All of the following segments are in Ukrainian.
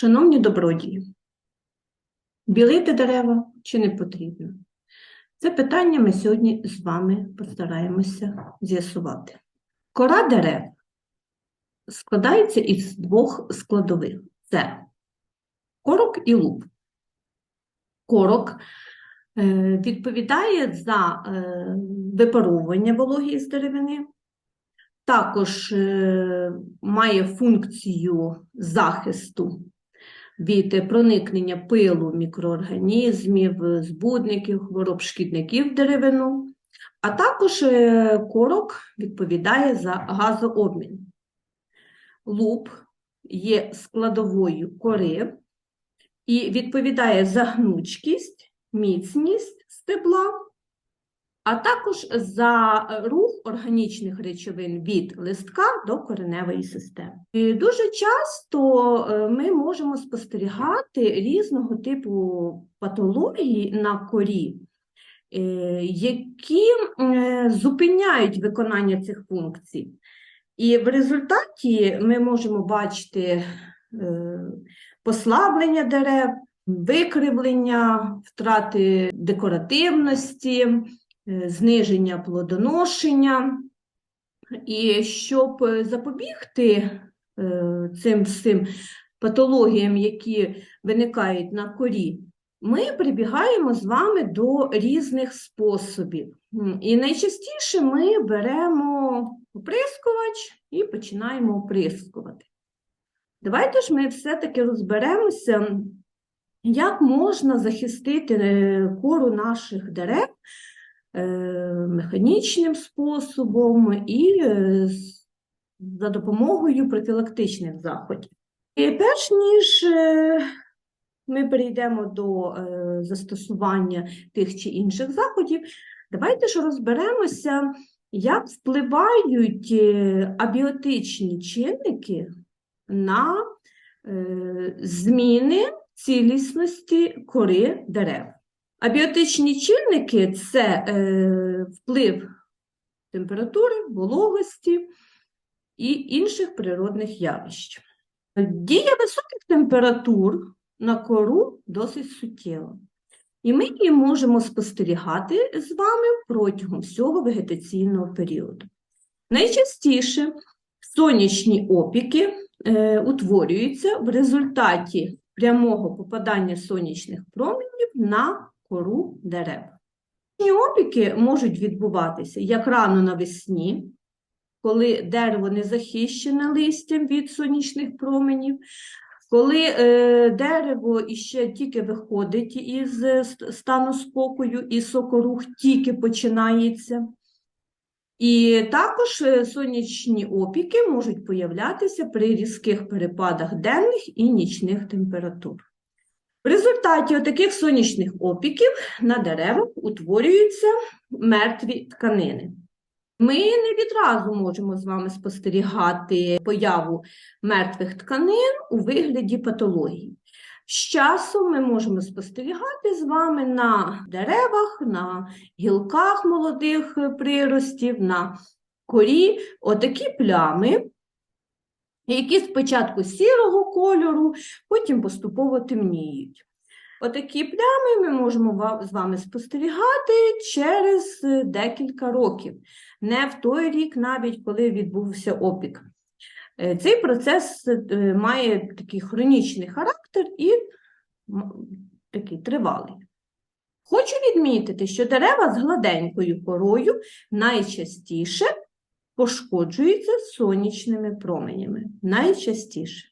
Шановні добродії, білити дерева чи не потрібно? Це питання ми сьогодні з вами постараємося з'ясувати. Кора дерев складається із двох складових: це корок і луп. Корок е, відповідає за е, випаровування вологі з деревини, також е, має функцію захисту від проникнення пилу мікроорганізмів, збудників, хвороб шкідників деревину, а також е, корок відповідає за газообмін. Луп є складовою кори і відповідає за гнучкість, міцність стебла, а також за рух органічних речовин від листка до кореневої системи. І дуже часто е, ми можемо спостерігати різного типу патології на корі, е, які е, зупиняють виконання цих функцій. І в результаті ми можемо бачити послаблення дерев, викривлення, втрати декоративності, зниження плодоношення. І щоб запобігти цим всім патологіям, які виникають на корі, ми прибігаємо з вами до різних способів. І найчастіше ми беремо оприскувач і починаємо оприскувати. Давайте ж ми все-таки розберемося, як можна захистити кору наших дерев механічним способом і за допомогою профілактичних заходів. І перш ніж ми перейдемо до застосування тих чи інших заходів, давайте ж розберемося, як впливають абіотичні чинники на зміни цілісності кори дерев. Абіотичні чинники це е, вплив температури, вологості і інших природних явищ. Дія високих температур на кору досить суттєва. І ми її можемо спостерігати з вами протягом всього вегетаційного періоду. Найчастіше сонячні опіки е, утворюються в результаті прямого попадання сонячних променів на кору дерев. Опіки можуть відбуватися як рано навесні, коли дерево не захищене листям від сонячних променів, коли е, дерево іще тільки виходить із стану спокою, і сокорух тільки починається. І також е, сонячні опіки можуть появлятися при різких перепадах денних і нічних температур. В результаті таких сонячних опіків на деревах утворюються мертві тканини. Ми не відразу можемо з вами спостерігати появу мертвих тканин у вигляді патології. З часом ми можемо спостерігати з вами на деревах, на гілках молодих приростів, на корі отакі плями, які спочатку сірого кольору, потім поступово темніють. Отакі плями ми можемо з вами спостерігати через декілька років, не в той рік, навіть коли відбувся опік. Е, цей процес е, має такий хронічний характер і такий тривалий. Хочу відмітити, що дерева з гладенькою корою найчастіше пошкоджуються сонячними променями. Найчастіше.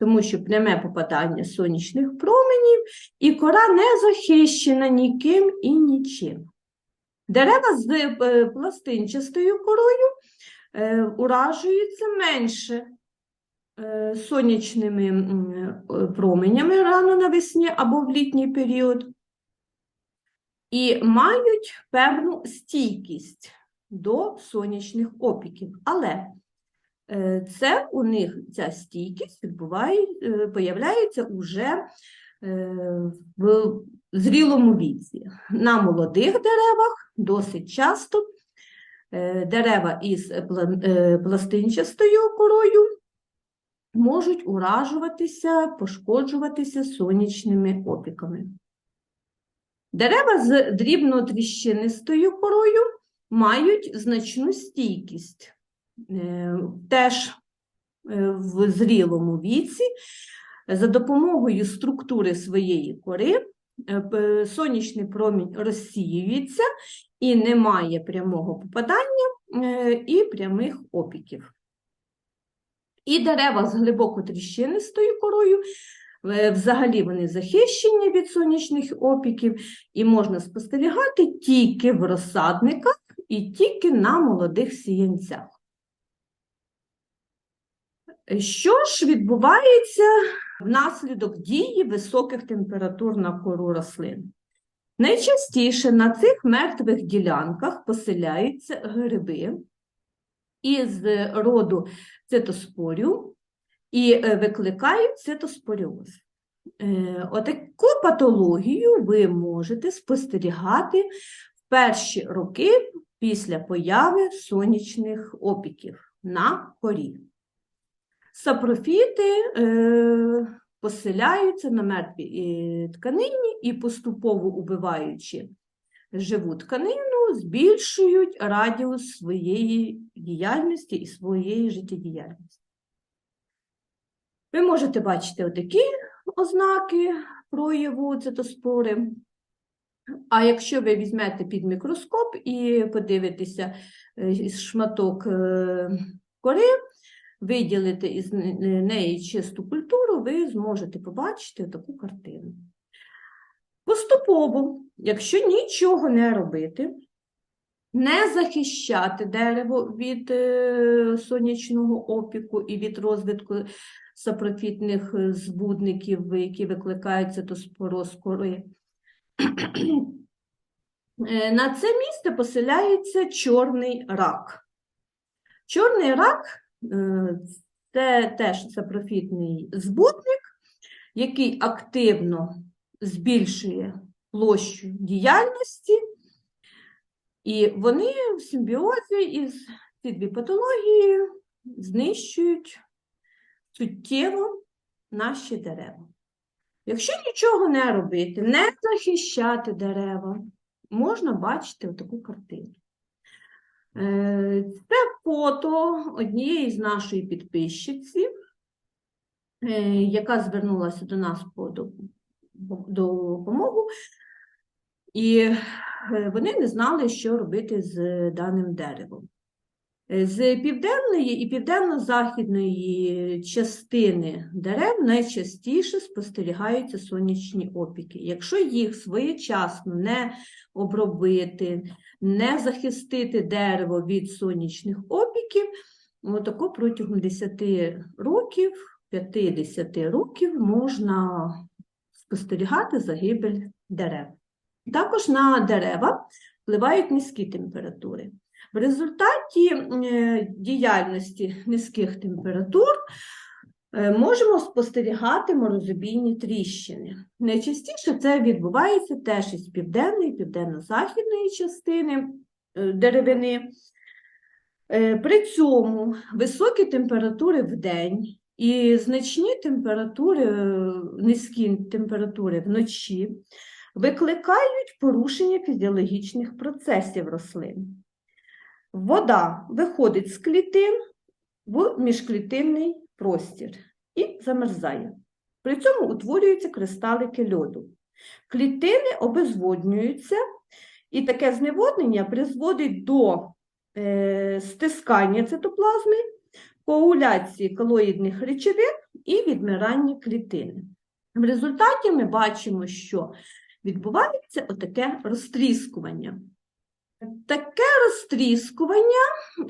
Тому що пряме попадання сонячних променів і кора не захищена ніким і нічим. Дерева з е, пластинчастою корою е, уражуються менше е, сонячними променями рано навесні або в літній період, і мають певну стійкість до сонячних опіків. Але е, це у них ця стійкість відбуває, е, появляється уже е, в зрілому віці. На молодих деревах досить часто дерева із пластинчастою корою можуть уражуватися, пошкоджуватися сонячними опіками. Дерева з дрібнотріщинистою корою мають значну стійкість. Е, Теж е, в зрілому віці за допомогою структури своєї кори е, сонячний промінь розсіюється і немає прямого попадання і прямих опіків. І дерева з глибоко тріщинистою корою, взагалі вони захищені від сонячних опіків, і можна спостерігати тільки в розсадниках і тільки на молодих сіянцях. Що ж відбувається внаслідок дії високих температур на кору рослин? Найчастіше на цих мертвих ділянках поселяються гриби із роду цитоспорію і е, викликають цитоспоріоз. Е, Отаку патологію ви можете спостерігати в перші роки після появи сонячних опіків на корі. Сапрофіти е, поселяються на мертвій е, тканині і поступово убиваючи живу тканину, збільшують радіус своєї діяльності і своєї життєдіяльності. Ви можете бачити отакі ознаки прояву цитоспори. А якщо ви візьмете під мікроскоп і подивитеся е, шматок е, кори, виділити із неї чисту культуру, ви зможете побачити таку картину. Поступово, якщо нічого не робити, не захищати дерево від е, сонячного опіку і від розвитку сапрофітних збудників, які викликають цитоспороз кори, Е, На це місце поселяється чорний рак. Чорний рак е, це теж сапрофітний збудник, який активно збільшує площу діяльності, і вони в симбіозі із ці дві патології знищують суттєво наші дерева. Якщо нічого не робити, не захищати дерева, можна бачити отаку картину. Е, Це фото однієї з нашої підписчиці, е, яка звернулася до нас по допомогу, і е, вони не знали, що робити з даним деревом. Е, З південної і південно-західної частини дерев найчастіше спостерігаються сонячні опіки. Якщо їх своєчасно не обробити, не захистити дерево від сонячних опіків, отако протягом 10 років, 50 років можна спостерігати загибель дерев. Також на дерева впливають низькі температури. В результаті е, діяльності низьких температур е, можемо спостерігати морозобійні тріщини. Найчастіше це відбувається теж із південної, південно-західної частини е, деревини. При цьому високі температури в день і значні температури, низькі температури вночі викликають порушення фізіологічних процесів рослин. Вода виходить з клітин в міжклітинний простір і замерзає. При цьому утворюються кристалики льоду. Клітини обезводнюються, і таке зневоднення призводить до е, стискання цитоплазми, коагуляції колоїдних речовин і відмирання клітини. В результаті ми бачимо, що відбувається отаке розтріскування. Таке розтріскування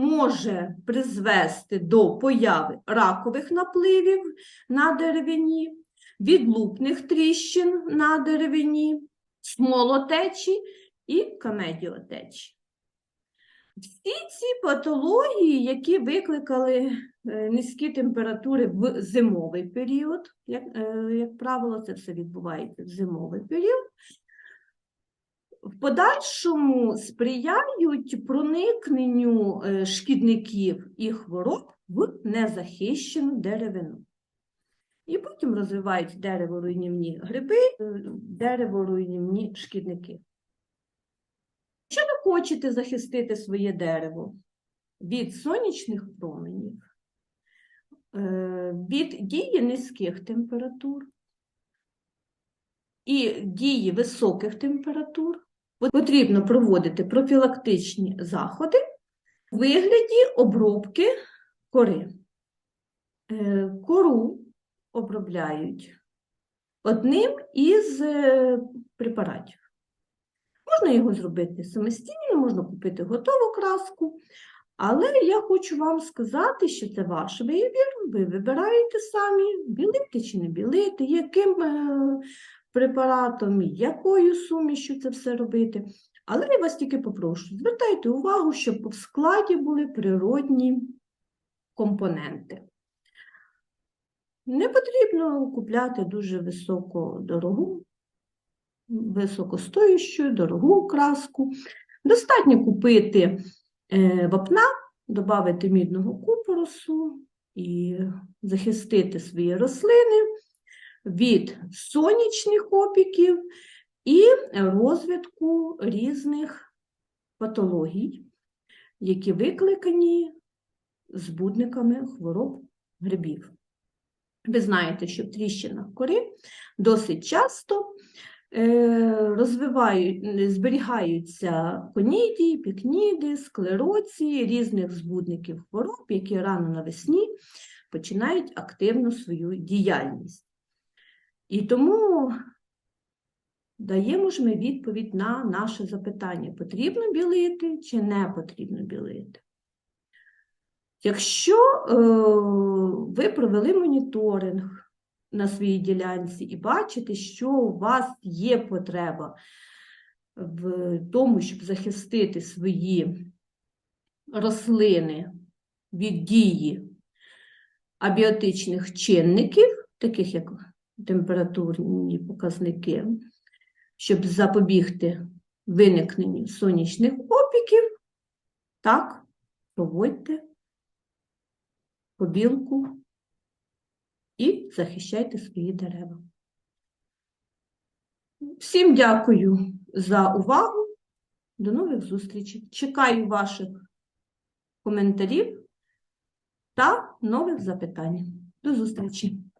може призвести до появи ракових напливів на деревині, відлупних тріщин на деревині, смолотечі і камедіотечі. Всі ці патології, які викликали е, низькі температури в зимовий період, як, е, як правило, це все відбувається в зимовий період, в подальшому сприяють проникненню е, шкідників і хвороб в незахищену деревину. І потім розвивають дереворуйнівні гриби, е, дереворуйнівні шкідники. Якщо ви хочете захистити своє дерево від сонячних променів, е, від дії низьких температур і дії високих температур, потрібно проводити профілактичні заходи у вигляді обробки кори. Е, Кору обробляють одним із е, препаратів. Можна його зробити самостійно, можна купити готову краску, але я хочу вам сказати, що це ваш вибір, ви вибираєте самі, білити чи не білити, яким е, препаратом, якою сумішю це все робити. Але я вас тільки попрошу, звертайте увагу, щоб в складі були природні компоненти. Не потрібно купляти дуже високо дорогу, високостоящу, дорогу краску. Достатньо купити е, вапна, додати мідного купоросу і захистити свої рослини від сонячних опіків і розвитку різних патологій, які викликані збудниками хвороб грибів. Ви знаєте, що в тріщинах кори досить часто е, зберігаються конідії, пікніди, склероції, різних збудників хвороб, які рано навесні починають активно свою діяльність. І тому даємо ж ми відповідь на наше запитання: потрібно білити чи не потрібно білити? Якщо е, ви провели моніторинг на своїй ділянці і бачите, що у вас є потреба в тому, щоб захистити свої рослини від дії абіотичних чинників, таких як температурні показники, щоб запобігти виникненню сонячних опіків, так, проводьте побілку і захищайте свої дерева. Всім дякую за увагу. До нових зустрічей. Чекаю ваших коментарів та нових запитань. До зустрічі!